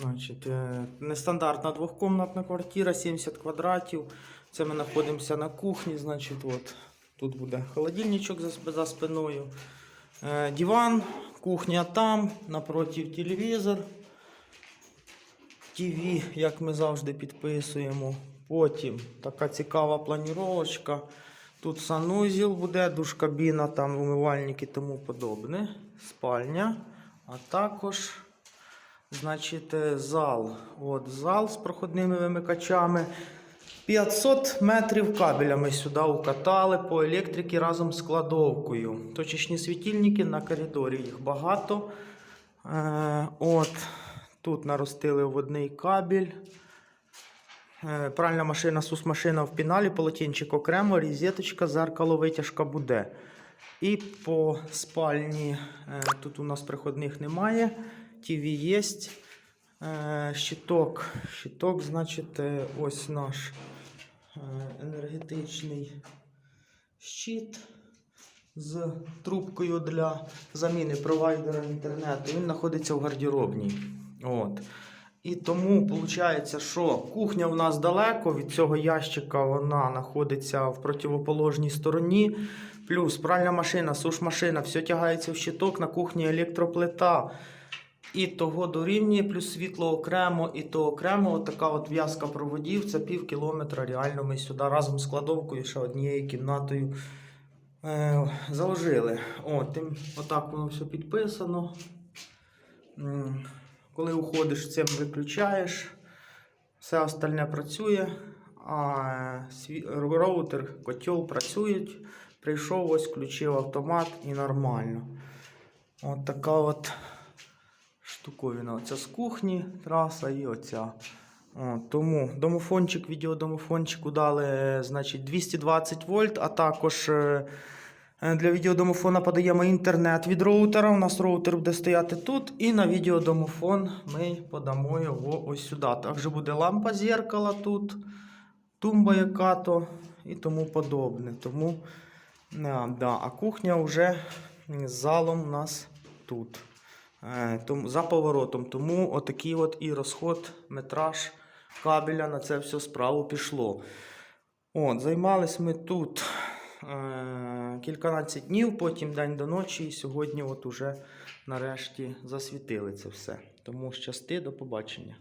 Значить, е, нестандартна двохкомнатна квартира, 70 квадратів. Це ми знаходимося на кухні. Значить, от, тут буде холодильничок за, за спиною. Е, Диван, кухня там, напротив телевізор. ТВ, як ми завжди підписуємо. Потім така цікава планіровочка. Тут санузел буде, душ-кабіна, там умивальник і тому подобне. Спальня. А також, значить, е, зал. От зал з проходними вимикачами. 500 метрів кабелями сюди укатали по електриці разом з кладовкою. Точечні світильники на коридорі, їх багато. Е, от, тут наростили водний кабель. Е, Пральна машина, сус-машина в піналі, полотенчик окремо, різеточка, зеркало, витяжка буде. І по спальні е, тут у нас приходних немає. ТВ є. Е, Щиток. Щиток, значить, е, ось наш енергетичний щит з трубкою для заміни провайдера інтернету. Він знаходиться в гардеробній. От. І тому виходить, що кухня в нас далеко від цього ящика, вона знаходиться в противоположній стороні. Плюс пральна машина, суш-машина, все тягається в щиток, на кухні електроплита. І того дорівнює, плюс світло окремо, і то окремо. От така от в'язка проводів, це пів кілометра. Реально ми сюди разом з кладовкою, ще однією кімнатою е, заложили. О, тим, отак воно все підписано. Коли уходиш, цим виключаєш. Все остальне працює. А роутер, котел працюють. Прийшов, ось включив автомат і нормально. От така от штуковина. Оця з кухні траса і оця. О, тому домофончик, відеодомофончику дали е, значить, 220 вольт, а також е, е, для відеодомофона подаємо інтернет від роутера. У нас роутер буде стояти тут. І на відеодомофон ми подамо його ось сюди. Також буде лампа зеркала тут, тумба яка-то і тому подобне. Тому, е, да, а кухня вже з залом у нас тут. Е, тому, за поворотом. Тому отакий от і розход, метраж кабеля на це все справу пішло. От, займались ми тут е, кільканадцять днів, потім день до ночі, і сьогодні от уже нарешті засвітили це все. Тому щасти, до побачення.